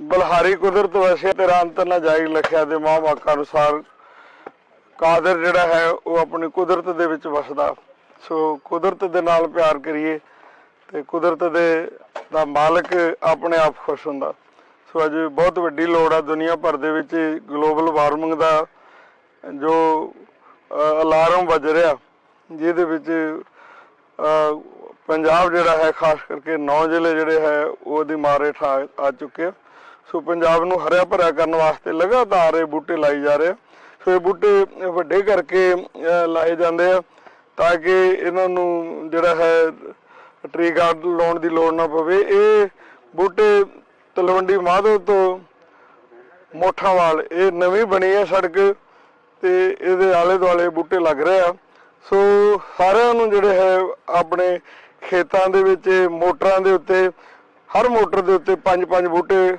ਬਲਹਾਰੀ ਕੁਦਰਤ ਵਸੇ ਤੇਰਾ ਅੰਤ ਨਾ ਜਾਈ ਲਖਿਆ ਦੇ ਮਾਂ ਵਾਕਾਂ ਅਨੁਸਾਰ ਕਾਦਰ ਜਿਹੜਾ ਹੈ ਉਹ ਆਪਣੀ ਕੁਦਰਤ ਦੇ ਵਿੱਚ ਵਸਦਾ। ਸੋ ਕੁਦਰਤ ਦੇ ਨਾਲ ਪਿਆਰ ਕਰੀਏ ਤੇ ਕੁਦਰਤ ਦੇ ਦਾ ਮਾਲਕ ਆਪਣੇ ਆਪ ਖੁਸ਼ ਹੁੰਦਾ। ਸੋ ਅੱਜ ਬਹੁਤ ਵੱਡੀ ਲੋੜ ਆ ਦੁਨੀਆ ਭਰ ਦੇ ਵਿੱਚ ਗਲੋਬਲ ਵਾਰਮਿੰਗ ਦਾ ਜੋ ਅਲਾਰਮ ਵੱਜ ਰਿਹਾ, ਜਿਹਦੇ ਵਿੱਚ ਪੰਜਾਬ ਜਿਹੜਾ ਹੈ ਖਾਸ ਕਰਕੇ ਨੌ ਜ਼ਿਲ੍ਹੇ ਜਿਹੜੇ ਹੈ ਉਹਦੀ ਮਾਰੇ ਠਾ ਆ ਚੁੱਕੇ ਆ। ਸੋ ਪੰਜਾਬ ਨੂੰ ਹਰਿਆ ਭਰਿਆ ਕਰਨ ਵਾਸਤੇ ਲਗਾਤਾਰ ਇਹ ਬੂਟੇ ਲਾਏ ਜਾ ਰਹੇ ਆ। ਸੋ ਇਹ ਬੂਟੇ ਵੱਡੇ ਕਰਕੇ ਲਾਏ ਜਾਂਦੇ ਆ ਤਾਂ ਕਿ ਇਹਨਾਂ ਨੂੰ ਜਿਹੜਾ ਹੈ ਟਰੀ ਗਾਰਡ ਲਾਉਣ ਦੀ ਲੋੜ ਨਾ ਪਵੇ। ਇਹ ਬੂਟੇ ਤਲਵੰਡੀ ਮਾਧੋ ਤੋਂ ਮੋਠਾਵਾਲ, ਇਹ ਨਵੀਂ ਬਣੀ ਹੈ ਸੜਕ ਤੇ ਇਹਦੇ ਆਲੇ ਦੁਆਲੇ ਬੂਟੇ ਲੱਗ ਰਹੇ ਆ। ਸੋ ਸਾਰਿਆਂ ਨੂੰ ਜਿਹੜੇ ਹੈ, ਆਪਣੇ ਖੇਤਾਂ ਦੇ ਵਿੱਚ, ਮੋਟਰਾਂ ਦੇ ਉੱਤੇ, ਹਰ ਮੋਟਰ ਦੇ ਉੱਤੇ ਪੰਜ ਪੰਜ ਬੂਟੇ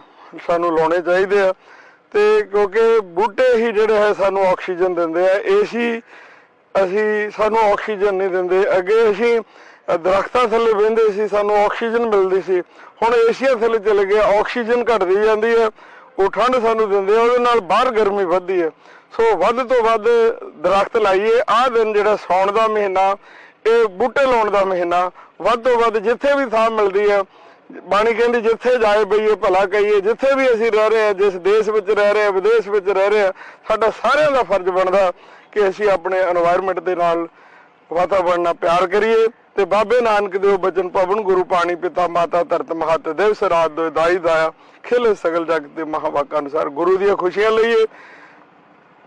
ਸਾਨੂੰ ਲਾਉਣੇ ਚਾਹੀਦੇ ਆ। ਤੇ ਕਿਉਂਕਿ ਬੂਟੇ ਹੀ ਜਿਹੜੇ ਹੈ ਸਾਨੂੰ ਆਕਸੀਜਨ ਦਿੰਦੇ ਆ। ਏਸੀ ਅਸੀਂ ਸਾਨੂੰ ਆਕਸੀਜਨ ਨਹੀਂ ਦਿੰਦੇ। ਅੱਗੇ ਅਸੀਂ ਅ, ਦਰਖਤਾਂ ਥੱਲੇ ਬਹਿੰਦੇ ਸੀ ਸਾਨੂੰ ਆਕਸੀਜਨ ਮਿਲਦੀ ਸੀ। ਹੁਣ ਏਸੀਆਂ ਥੱਲੇ ਚਲੇ ਗਏ ਆਕਸੀਜਨ ਘਟਦੀ ਜਾਂਦੀ ਹੈ। ਉਹ ਠੰਡ ਸਾਨੂੰ ਦਿੰਦੇ ਆ ਉਹਦੇ ਨਾਲ ਬਾਹਰ ਗਰਮੀ ਵੱਧਦੀ ਹੈ। ਸੋ ਵੱਧ ਤੋਂ ਵੱਧ ਦਰਖਤ ਲਾਈਏ। ਆਹ ਦਿਨ ਜਿਹੜਾ ਸੌਣ ਦਾ ਮਹੀਨਾ ਇਹ ਬੂਟੇ ਲਾਉਣ ਦਾ ਮਹੀਨਾ ਵੱਧ ਤੋਂ ਵੱਧ ਜਿੱਥੇ ਵੀ ਥਾਂ ਮਿਲਦੀ ਹੈ ਬਾਣੀ ਕਹਿੰਦੀ ਜਿੱਥੇ ਜਾਏ ਬਈਏ ਭਲਾ ਕਹੀਏ, ਜਿੱਥੇ ਵੀ ਅਸੀਂ ਰਹਿ ਰਹੇ ਹਾਂ, ਜਿਸ ਦੇਸ਼ ਵਿੱਚ ਰਹਿ ਰਹੇ ਆ ਵਿਦੇਸ਼ ਵਿੱਚ ਰਹਿ ਰਹੇ ਹਾਂ, ਸਾਡਾ ਸਾਰਿਆਂ ਦਾ ਫਰਜ਼ ਬਣਦਾ ਕਿ ਅਸੀਂ ਆਪਣੇ এনवायरमेंट ਦੇ ਨਾਲ ਵਾਤਾਵਰਣ ਨਾਲ ਪਿਆਰ ਕਰੀਏ ਤੇ ਬਾਬੇ ਨਾਨਕ ਦੇਵ ਬਚਨ ਪਵਨ ਗੁਰੂ ਪਾਣੀ ਪਿਤਾ ਮਾਤਾ ਧਰਤ ਮਹਤ ਦੇਵ ਸਰਾਦ ਦੇ ਦਾਈ ਦਾਇਆ ਖਿਲ ਸਗਲ ਜਗ ਤੇ ਮਹਾਵਾਕ ਅਨੁਸਾਰ ਗੁਰੂ ਦੀਆਂ ਖੁਸ਼ੀਆਂ ਲਈਏ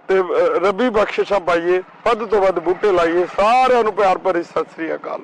ਤੇ ਰੱਬੀ ਬਖਸ਼ਿਸ਼ਾਂ ਪਾਈਏ, ਵੱਧ ਤੋਂ ਵੱਧ ਬੂਟੇ ਲਾਈਏ, ਸਾਰਿਆਂ ਨੂੰ ਪਿਆਰ ਭਰੀ ਸਤਿ ਸ੍ਰੀ ਅਕਾਲ।